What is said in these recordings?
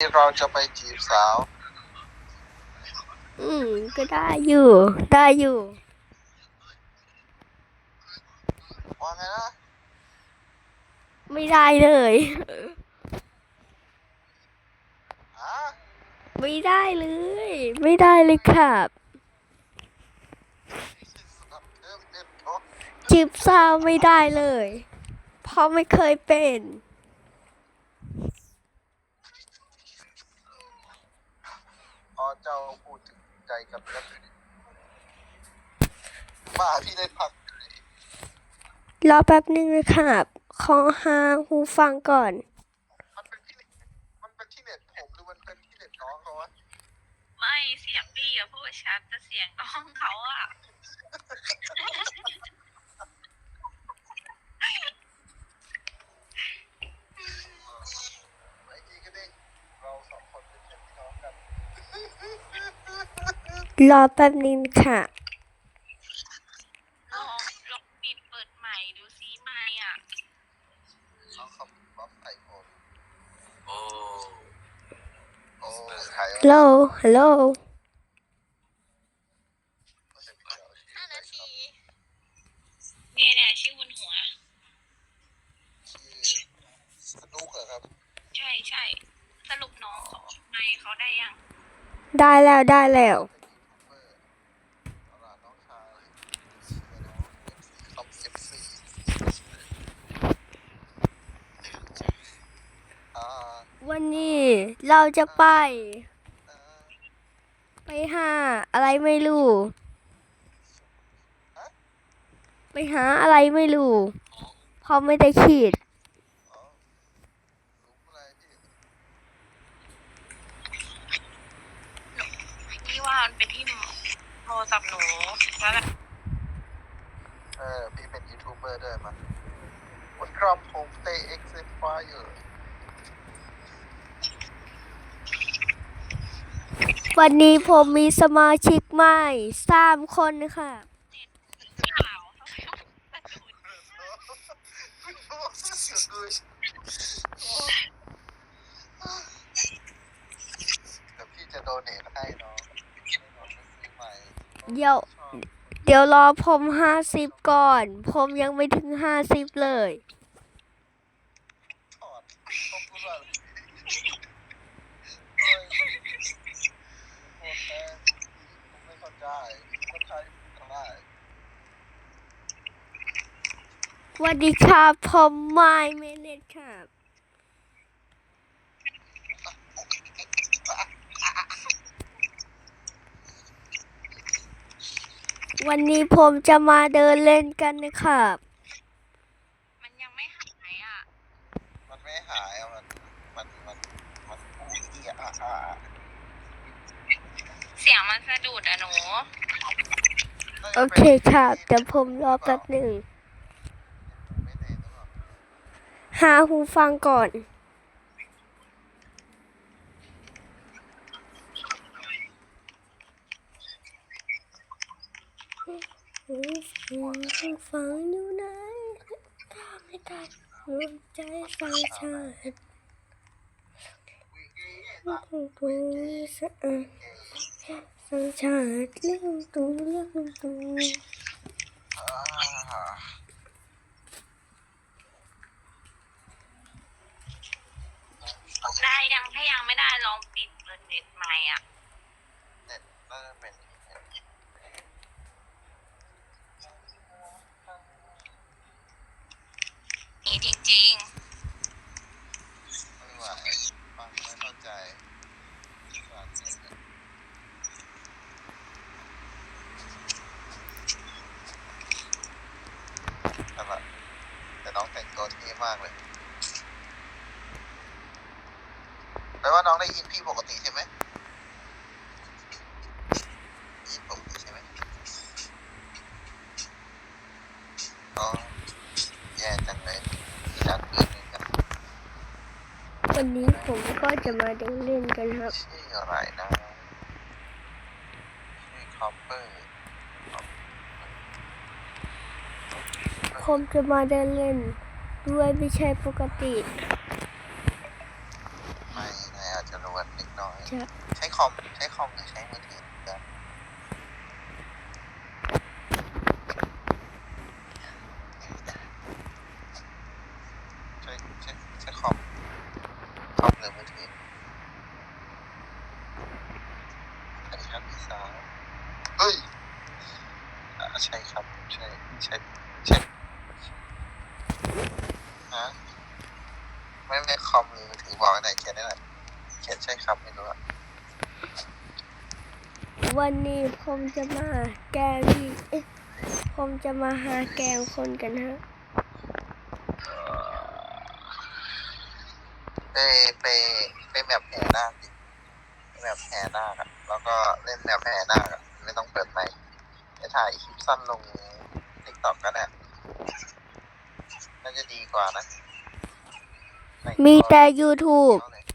เราจะไปจีบสาว อืม ก็ได้อยู่ ได้อยู่ ว่าไงนะ ไม่ได้เลย ฮะ ไม่ได้เลย ไม่ได้เลยครับเริ่มเล่นเนาะจีบสาวไม่ได้เลย เพราะไม่เคยเป็น พอเจ้าพูดถึงใจกับกันบ้าพี่ได้พักรอแป๊บนึงนะครับขอหาหูฟังก่อน มันเป็นที่เน็ตมันเป็นที่เน็ตผมหรือมันเป็นที่เน็ตน้องเขาวะไม่เสียงพี่อะพูดชัดแต่เสียงน้องเขาอะ ไอ้ทีก็ได้เราสองคนเป็นแค่พี่น้องกัน รอแป๊บนึงค่ะ ลองลองปิดเปิดใหม่ดูซิไม่อะน้องเขาบัฟไอโฟนโอ้ โอ้ใครฮัลโหล ฮัลโหล ห้านาทีเนี่ยเนี่ยชื่อบุญหัว ชื่อสนุกเหรอครับใช่ใช่สรุปน้องเขาไม่เขาได้ยัง ได้แล้วได้แล้ว เบอร์เอาล่ะน้องชายชื่อน้องคอมเอฟซีอ่า วันนี้เรา จะไปเอ่อไปหาอะไรไม่รู้ ไปหาอะไรไม่รู้เพราะไม่ได้ขีดอ๋อรู้อะไรพี่พี่ว่ามันเป็นที่โทรศัพท์หนูแล้วแบบเออพี่เป็นยูทูบเบอร์ด้วยมั้ยวันกรอมผมเตะเอ็กซ์ไฟอยู่ วันนี้ผมมีสมาชิกใหม่สามคนค่ะเปล่าเดี๋ยวพี่จะโดเนทให้น้องให้น้องไปซื้อใหม่เดี๋ยว เดี๋ยวรอผมห้าสิบก่อน ผมยังไม่ถึงห้าสิบเลย ถอดต้องพูดว่าโอ้ยโคตรแพงผมไม่เข้าใจคนไทยพูดได้ ส วัสดีครับผมไมเมเนตครับวันนี้ผมจะมาเดินเล่นกันนะครับ มันยังไม่หายอะมันไม่หายอะมัน มัน มัน มันอุ้ยอะอะอะเสียงมันสะดุดอะหนู โอเคครับเดี๋ยวผมรอแป๊บหนึ่ง ไม่แน่หรือเปล่า หาหูฟังก่อน หูฟังฟังอยู่ไหนตาไม่ได้หัวใจฟังชาติตัวสะอาดฟังชาติเรื่องตัวเรื่องตัว อ่า ได้ยังถ้ายังไม่ได้ลองปิดเปิดเน็ ตใหม่อะเน็ตน่าจะเป็นนี่จริงไม่ไหวฟังไม่เข้าใจฟังเน็ตเนี่ยแต่ละแต่น้องแต่งตัวเท่มากเลย แปลว่าน้องได้ยินพี่ปกติใช่ไหมได้ยินปกติใช่ไหมอ๋อแย่จังเลยมีนัดอื่นอีกนะวันนี้ผมก็จะมาเดินเล่นกันครับ ชื่ออะไรนะ ชื่อคอปเปอร์ผมจะมาเดินเล่น ด้วยไม่ใช่ปกติ ไม่นายอาจจะรวย จะ ใช้คอมใช้คอมหรือใช้มือถือกัน ใช้ใช้ใช้คอมคอมหรือมือถือสวัสดีครับพี่สาวเฮ้ยอ่าใช่ครับ ใช่ใช่ใช่ฮะไม่ไม่คอมหรือมือถือบอกอันไหนเขียนได้ไหนเขียนใช่ครับ ไม่รู้อะวันนี้ผมจะมาแกล้งพี่เอ๊ะผมจะมาหาแกล้งคนกันฮะ ไปไปไปแมปแห่นาคดิไปแมปแห่นาคอะแล้วก็เล่นแมปแห่นาคอะไม่ต้องเปิดไมค์ไปถ่ายคลิปสั้นลงติ๊กต็อกก็ได้น่าจะดีกว่านะ มีแต่ YouTube มีแต่ YouTube สนุกเหมือนเดิ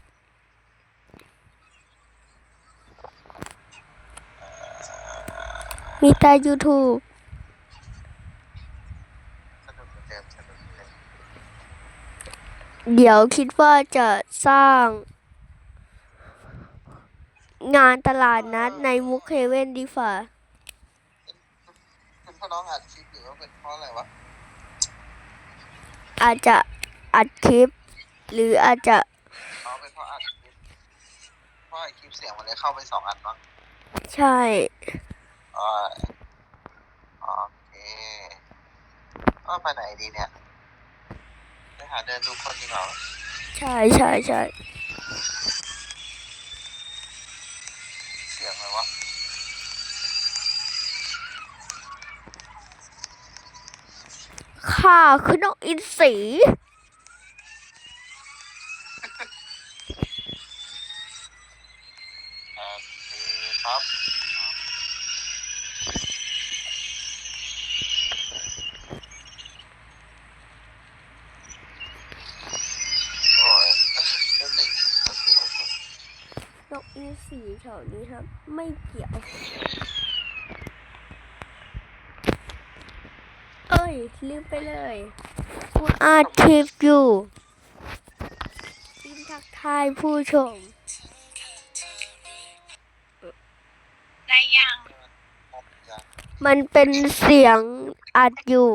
มสนุกเห มือนเดิมเดี๋ยวคิดว่าจะสร้าง งานตลาดนัดในมุกเฮเว่นดีฝ่าเป็นเพราะน้องอัดคลิปหรือว่าเป็นเพราะอะไรวะ อาจจะอัดคลิป หรืออาจจะน้องเป็นเพราะอัดคลิปเพราะไอคลิปเสียงมันเลยเข้าไปสองอันมั้งใช่ อ๋อโอเคก็ไปไหนดีเนี่ย ไปหาเดินดูคนดีกว่าใช่ใช่ใช่เสียงอะไรวะข้าคือนกอินทรีอ่าคือครับ โอ้ยเล่นหนึ่งสติโอ้โห นกอินทรีแถวนี้ครับ ไม่เกี่ยว เอ้ย ลืมไปเลยคุณอาคลิปอยู่ยินทักทายผู้ชม ได้ยังมองยัง มันเป็นเสียงอัดอยู่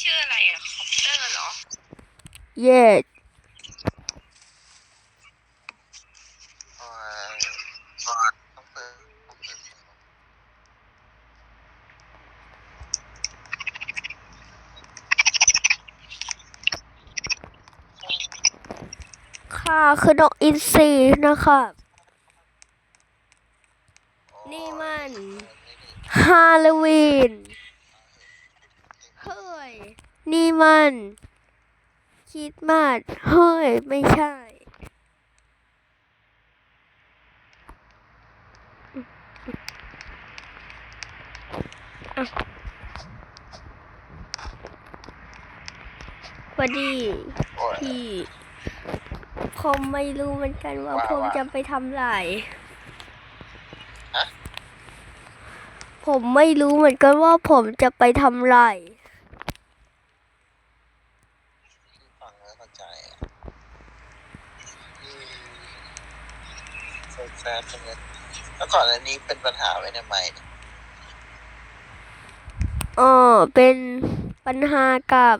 ชื่ออะไรอะคอปเตอร์เหรอ เย่โอ้ยต้องเปิดต้องเปิด ข้าคือนกอินทรีนะครับ นี่มันฮาโลวีน เฮ้ย นี่มันคริดมาสเฮ้ย ไม่ใช่อะพอดีพี่ ผมไม่รู้เหมือนกันว่าว่าผมว่า จะไปทำอะไรฮะผมไม่รู้เหมือนกันว่าผมจะไปทำอะไร ฟังแล้วเข้าใจอะอืมโซแซดจังเลยแล้วก่อนอันนี้เป็นปัญหาไว้ในไมค์เนี่ยอ๋อเป็นปัญหากับ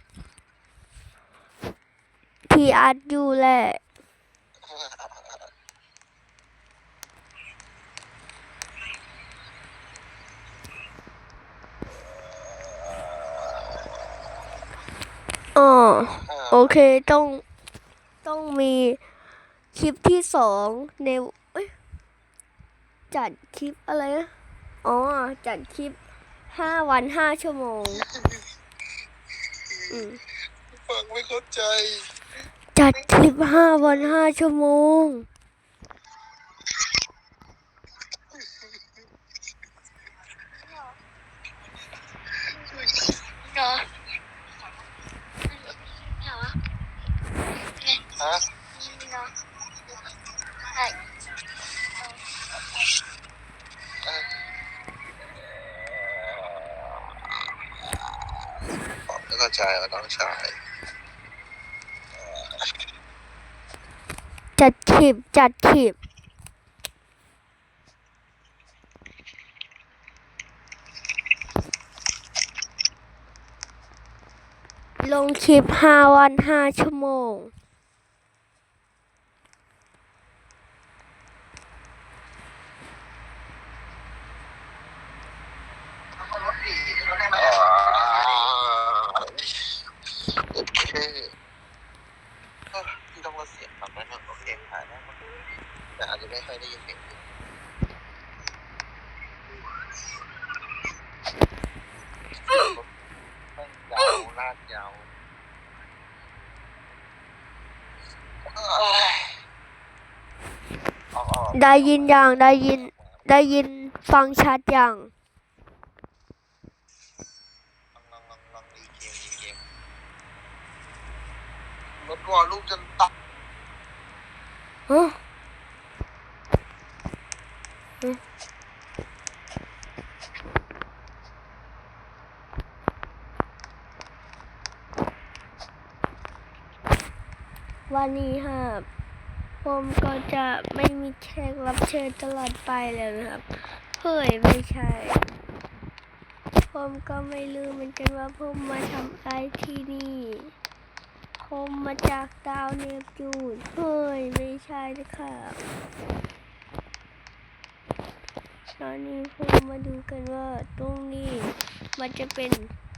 พี่อาร์ตอยู่แหละ อ๋อโอเคต้องต้องมีคลิปที่สองในเอ้ยจัดคลิปอะไรนะอ๋อ จัดคลิปห้าวันห้าชั่วโมง อืม ฟังไม่เข้าใจ จัดคลิปห้าวันห้าชั่วโมง เหรอเหรอฮะเหรอใช่ฟังไม่เข้าใจว่าน้องชาย จัดคลิปจัดคลิปลงคลิป 5 วัน 5 ชั่วโมง โอเคที่ต้องลดเสียงแบบนั้นนะโอเคหายแล้วแต่อาจจะ ไม่ค่อยได้ยินเสียงยาวลากยาวเอาออกได้ยินอย่างได้ยินได้ยินฟังชัดอย่างลองลองลองรีเกมรีเกมลดวอลลุ่มจนตัด ฮะฮะ วันนี้ครับผมก็จะไม่มีแขกรับเชิญตลอดไปแล้วนะครับเฮ้ยไม่ใช่ ผมก็ไม่รู้เหมือนกันว่าผมมาทำอะไรที่นี่ ผมมาจากดาวเนปจูนเฮ้ยไม่ใช่นะครับตอนนี้ผมมาดูกันว่าตรงนี้มันจะเป็น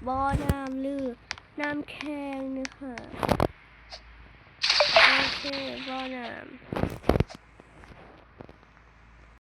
บ่อน้ำหรือน้ำแข็งนะคะ Bonham.